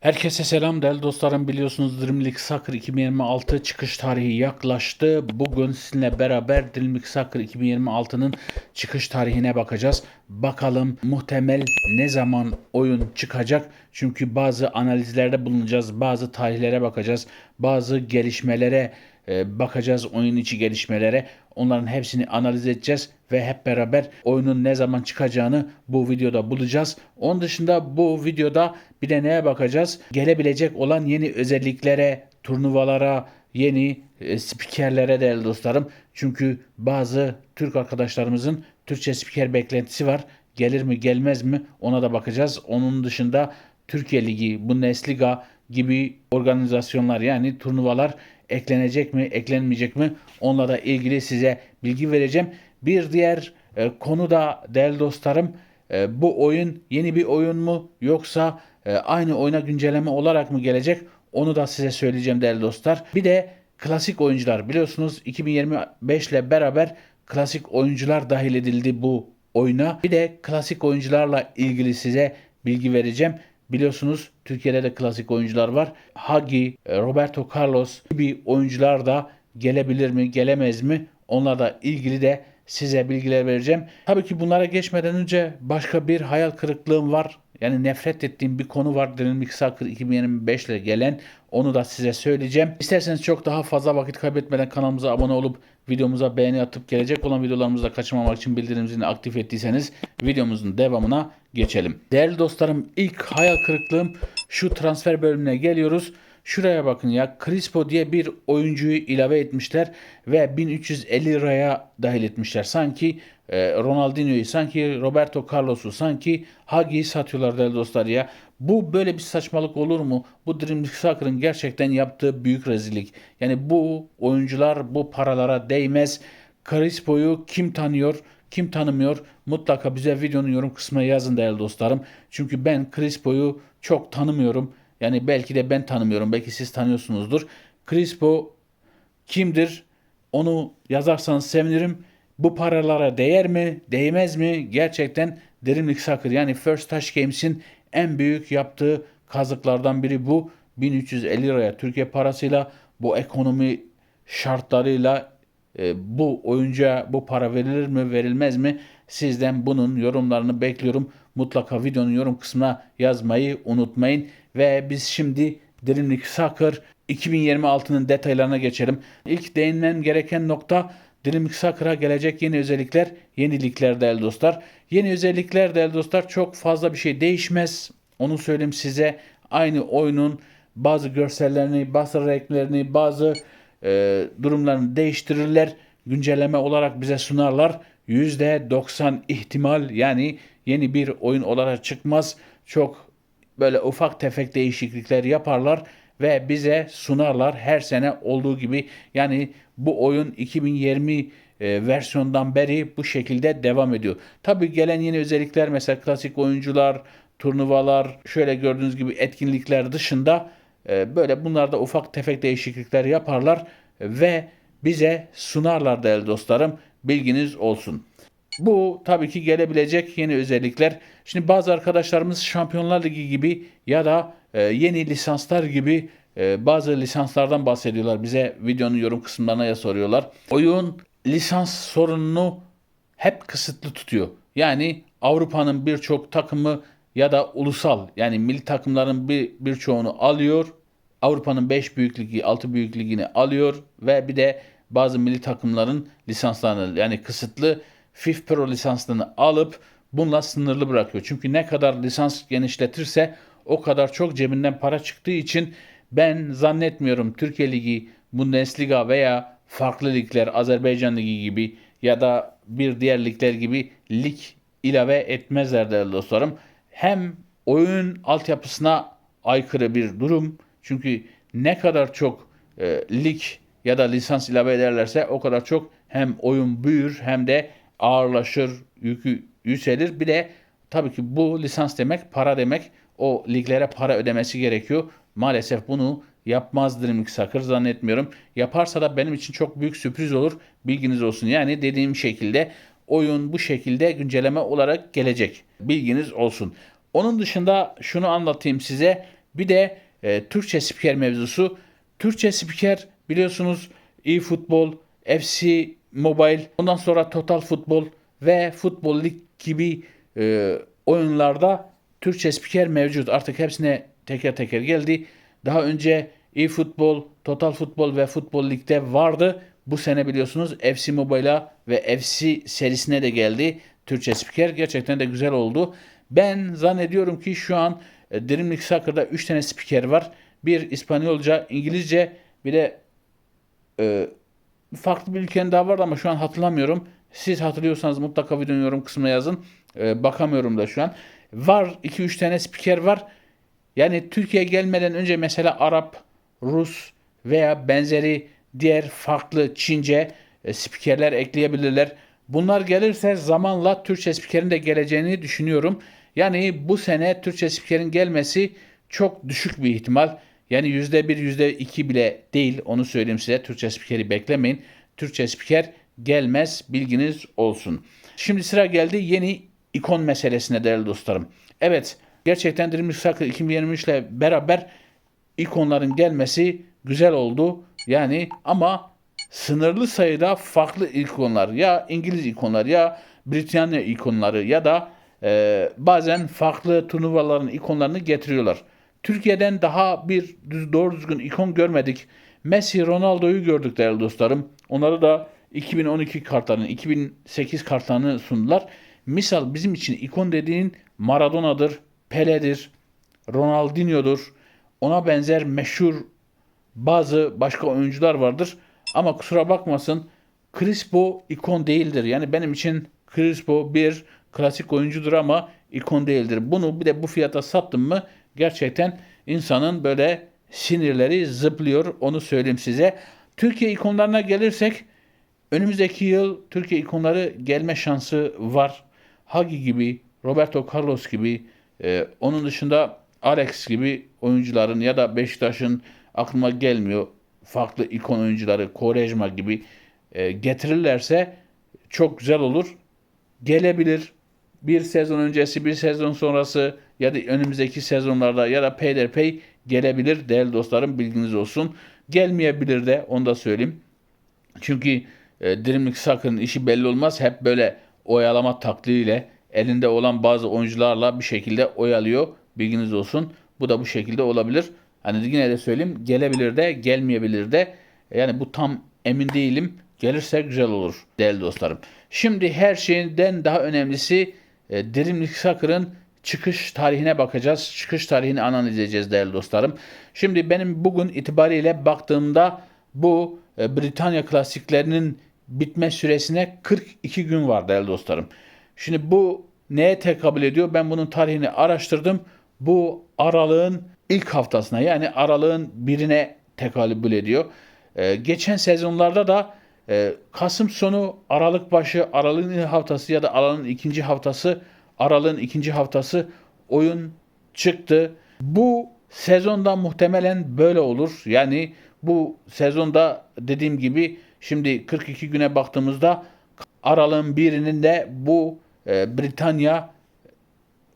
Herkese selam değerli dostlarım biliyorsunuz Dream League Soccer 2026 çıkış tarihi yaklaştı. Bugün sizinle beraber Dream League Soccer 2026'nın çıkış tarihine bakacağız. Bakalım muhtemel ne zaman oyun çıkacak? Çünkü bazı analizlerde bulunacağız, bazı tarihlere bakacağız, bazı gelişmelere e, bakacağız, oyun içi gelişmelere. Onların hepsini analiz edeceğiz ve hep beraber oyunun ne zaman çıkacağını bu videoda bulacağız. Onun dışında bu videoda bir de neye bakacağız? Gelebilecek olan yeni özelliklere, turnuvalara, yeni e, spikerlere değerli dostlarım. Çünkü bazı Türk arkadaşlarımızın Türkçe spiker beklentisi var. Gelir mi gelmez mi ona da bakacağız. Onun dışında Türkiye Ligi, Bundesliga gibi organizasyonlar yani turnuvalar eklenecek mi, eklenmeyecek mi? Onunla da ilgili size bilgi vereceğim. Bir diğer e, konu da değerli dostlarım e, bu oyun yeni bir oyun mu yoksa e, aynı oyuna güncelleme olarak mı gelecek? Onu da size söyleyeceğim değerli dostlar. Bir de klasik oyuncular biliyorsunuz 2025 ile beraber klasik oyuncular dahil edildi bu oyuna. Bir de klasik oyuncularla ilgili size bilgi vereceğim. Biliyorsunuz Türkiye'de de klasik oyuncular var. Hagi, Roberto Carlos gibi oyuncular da gelebilir mi, gelemez mi? Onlarla ilgili de size bilgiler vereceğim. Tabii ki bunlara geçmeden önce başka bir hayal kırıklığım var. Yani nefret ettiğim bir konu var. Dynamic Soccer 2025 ile gelen. Onu da size söyleyeceğim. İsterseniz çok daha fazla vakit kaybetmeden kanalımıza abone olup videomuza beğeni atıp gelecek olan videolarımızı da kaçırmamak için bildirim zilini aktif ettiyseniz videomuzun devamına geçelim. Değerli dostlarım ilk hayal kırıklığım şu transfer bölümüne geliyoruz. Şuraya bakın ya Crispo diye bir oyuncuyu ilave etmişler ve 1350 liraya dahil etmişler. Sanki e, Ronaldinho'yu, sanki Roberto Carlos'u, sanki Hagi'yi satıyorlar değerli dostlar ya. Bu böyle bir saçmalık olur mu? Bu Dream Soccer'ın gerçekten yaptığı büyük rezillik. Yani bu oyuncular bu paralara değmez. Crispo'yu kim tanıyor? Kim tanımıyor? Mutlaka bize videonun yorum kısmına yazın değerli dostlarım. Çünkü ben Crispo'yu çok tanımıyorum. Yani belki de ben tanımıyorum. Belki siz tanıyorsunuzdur. Crispo kimdir? Onu yazarsanız sevinirim. Bu paralara değer mi? Değmez mi? Gerçekten derinlik sakır. Yani First Touch Games'in en büyük yaptığı kazıklardan biri bu. 1350 liraya Türkiye parasıyla bu ekonomi şartlarıyla e, bu oyuncuya bu para verilir mi verilmez mi? Sizden bunun yorumlarını bekliyorum. Mutlaka videonun yorum kısmına yazmayı unutmayın. Ve biz şimdi Derinlik Soccer 2026'nın detaylarına geçelim. İlk değinmem gereken nokta Derinlik Soccer'a gelecek yeni özellikler, yenilikler değerli dostlar. Yeni özellikler değerli dostlar çok fazla bir şey değişmez. Onu söyleyeyim size. Aynı oyunun bazı görsellerini, bazı renklerini, bazı e, durumlarını değiştirirler. Güncelleme olarak bize sunarlar. %90 ihtimal yani yeni bir oyun olarak çıkmaz. Çok böyle ufak tefek değişiklikler yaparlar ve bize sunarlar her sene olduğu gibi. Yani bu oyun 2020 e, versiyondan beri bu şekilde devam ediyor. Tabi gelen yeni özellikler mesela klasik oyuncular, turnuvalar, şöyle gördüğünüz gibi etkinlikler dışında e, böyle bunlarda ufak tefek değişiklikler yaparlar ve bize sunarlar değerli dostlarım. Bilginiz olsun. Bu tabii ki gelebilecek yeni özellikler. Şimdi bazı arkadaşlarımız Şampiyonlar Ligi gibi ya da e, yeni lisanslar gibi e, bazı lisanslardan bahsediyorlar. Bize videonun yorum kısımlarına ya soruyorlar. Oyun lisans sorununu hep kısıtlı tutuyor. Yani Avrupa'nın birçok takımı ya da ulusal yani milli takımların bir birçoğunu alıyor. Avrupa'nın 5 büyük ligi, 6 büyük ligini alıyor ve bir de bazı milli takımların lisanslarını yani kısıtlı FIF Pro lisansını alıp bununla sınırlı bırakıyor. Çünkü ne kadar lisans genişletirse o kadar çok cebinden para çıktığı için ben zannetmiyorum Türkiye Ligi, Bundesliga veya farklı ligler Azerbaycan Ligi gibi ya da bir diğer ligler gibi lig ilave etmezler değerli dostlarım. Hem oyun altyapısına aykırı bir durum. Çünkü ne kadar çok e, lig ya da lisans ilave ederlerse o kadar çok hem oyun büyür hem de ağırlaşır, yükü yükselir. Bir de tabii ki bu lisans demek para demek. O liglere para ödemesi gerekiyor. Maalesef bunu yapmaz Dream Soccer zannetmiyorum. Yaparsa da benim için çok büyük sürpriz olur. Bilginiz olsun. Yani dediğim şekilde oyun bu şekilde güncelleme olarak gelecek. Bilginiz olsun. Onun dışında şunu anlatayım size. Bir de e, Türkçe spiker mevzusu. Türkçe spiker biliyorsunuz eFootball, FC Mobile, ondan sonra Total Futbol ve Futbol Lig gibi e, oyunlarda Türkçe spiker mevcut. Artık hepsine teker teker geldi. Daha önce eFootball, Total Futbol ve Futbol Lig'de vardı. Bu sene biliyorsunuz FC Mobile'a ve FC serisine de geldi. Türkçe spiker gerçekten de güzel oldu. Ben zannediyorum ki şu an e, Dream League Soccer'da 3 tane spiker var. Bir İspanyolca, İngilizce bir de e, farklı bir ülkenin daha vardı ama şu an hatırlamıyorum. Siz hatırlıyorsanız mutlaka videonun yorum kısmına yazın. E, bakamıyorum da şu an. Var 2-3 tane spiker var. Yani Türkiye gelmeden önce mesela Arap, Rus veya benzeri diğer farklı Çince e, spikerler ekleyebilirler. Bunlar gelirse zamanla Türkçe spikerin de geleceğini düşünüyorum. Yani bu sene Türkçe spikerin gelmesi çok düşük bir ihtimal. Yani %1, %2 bile değil onu söyleyeyim size. Türkçe spikeri beklemeyin. Türkçe spiker gelmez bilginiz olsun. Şimdi sıra geldi yeni ikon meselesine değerli dostlarım. Evet gerçekten Dream Soccer 2023 ile beraber ikonların gelmesi güzel oldu. Yani ama sınırlı sayıda farklı ikonlar ya İngiliz ikonlar ya Britanya ikonları ya da e, bazen farklı turnuvaların ikonlarını getiriyorlar. Türkiye'den daha bir düz, doğru düzgün ikon görmedik. Messi, Ronaldo'yu gördük değerli dostlarım. Onları da 2012 kartlarını, 2008 kartlarını sundular. Misal bizim için ikon dediğin Maradona'dır, Pele'dir, Ronaldinho'dur. Ona benzer meşhur bazı başka oyuncular vardır. Ama kusura bakmasın Crispo ikon değildir. Yani benim için Crispo bir klasik oyuncudur ama ikon değildir. Bunu bir de bu fiyata sattım mı gerçekten insanın böyle sinirleri zıplıyor. Onu söyleyeyim size. Türkiye ikonlarına gelirsek önümüzdeki yıl Türkiye ikonları gelme şansı var. Hagi gibi, Roberto Carlos gibi, e, onun dışında Alex gibi oyuncuların ya da Beşiktaş'ın aklıma gelmiyor farklı ikon oyuncuları Korejma gibi e, getirirlerse çok güzel olur. Gelebilir. Bir sezon öncesi, bir sezon sonrası ya da önümüzdeki sezonlarda ya da peyderpey gelebilir değerli dostlarım bilginiz olsun. Gelmeyebilir de onu da söyleyeyim. Çünkü e, Dream League Soccer'ın işi belli olmaz. Hep böyle oyalama taktiğiyle elinde olan bazı oyuncularla bir şekilde oyalıyor. Bilginiz olsun. Bu da bu şekilde olabilir. Hani yine de söyleyeyim gelebilir de gelmeyebilir de. Yani bu tam emin değilim. Gelirse güzel olur değerli dostlarım. Şimdi her şeyden daha önemlisi e, Dream League Soccer'ın çıkış tarihine bakacağız. Çıkış tarihini analiz edeceğiz değerli dostlarım. Şimdi benim bugün itibariyle baktığımda bu e, Britanya klasiklerinin bitme süresine 42 gün var değerli dostlarım. Şimdi bu neye tekabül ediyor? Ben bunun tarihini araştırdım. Bu aralığın ilk haftasına yani aralığın birine tekabül ediyor. Ee, geçen sezonlarda da e, Kasım sonu, Aralık başı, Aralığın ilk haftası ya da Aralığın ikinci haftası, Aralığın ikinci haftası oyun çıktı. Bu sezonda muhtemelen böyle olur. Yani bu sezonda dediğim gibi şimdi 42 güne baktığımızda Aralığın birinin de bu e, Britanya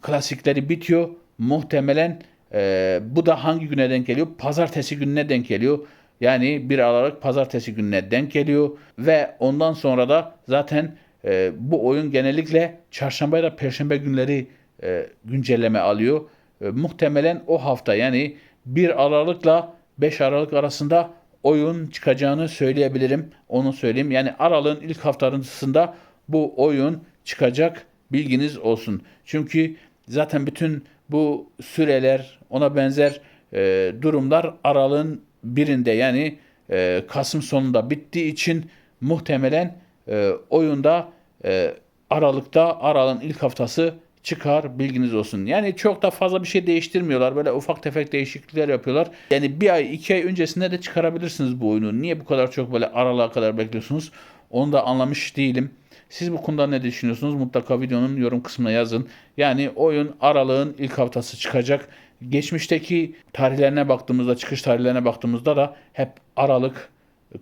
klasikleri bitiyor. Muhtemelen e, bu da hangi güne denk geliyor? Pazartesi gününe denk geliyor. Yani 1 Aralık pazartesi gününe denk geliyor. Ve ondan sonra da zaten e, bu oyun genellikle çarşamba ya da perşembe günleri e, güncelleme alıyor. E, muhtemelen o hafta yani 1 Aralık'la 5 Aralık arasında oyun çıkacağını söyleyebilirim. Onu söyleyeyim. Yani Aralık'ın ilk haftasında bu oyun çıkacak. Bilginiz olsun. Çünkü zaten bütün bu süreler ona benzer e, durumlar aralığın birinde yani e, Kasım sonunda bittiği için muhtemelen e, oyunda e, Aralık'ta Aralık'ın ilk haftası çıkar bilginiz olsun. Yani çok da fazla bir şey değiştirmiyorlar. Böyle ufak tefek değişiklikler yapıyorlar. Yani bir ay iki ay öncesinde de çıkarabilirsiniz bu oyunu. Niye bu kadar çok böyle aralığa kadar bekliyorsunuz? Onu da anlamış değilim. Siz bu konuda ne düşünüyorsunuz? Mutlaka videonun yorum kısmına yazın. Yani oyun aralığın ilk haftası çıkacak. Geçmişteki tarihlerine baktığımızda, çıkış tarihlerine baktığımızda da hep Aralık,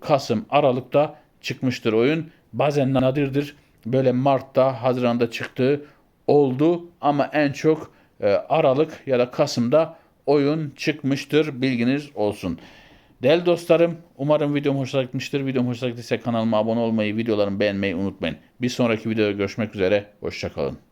Kasım, Aralık'ta çıkmıştır oyun. Bazen nadirdir. Böyle Mart'ta, Haziran'da çıktığı oldu ama en çok e, Aralık ya da Kasım'da oyun çıkmıştır. Bilginiz olsun. Değerli dostlarım umarım videom hoşuna gitmiştir. Videom hoşuna gittiyse kanalıma abone olmayı, videolarımı beğenmeyi unutmayın. Bir sonraki videoda görüşmek üzere. Hoşçakalın.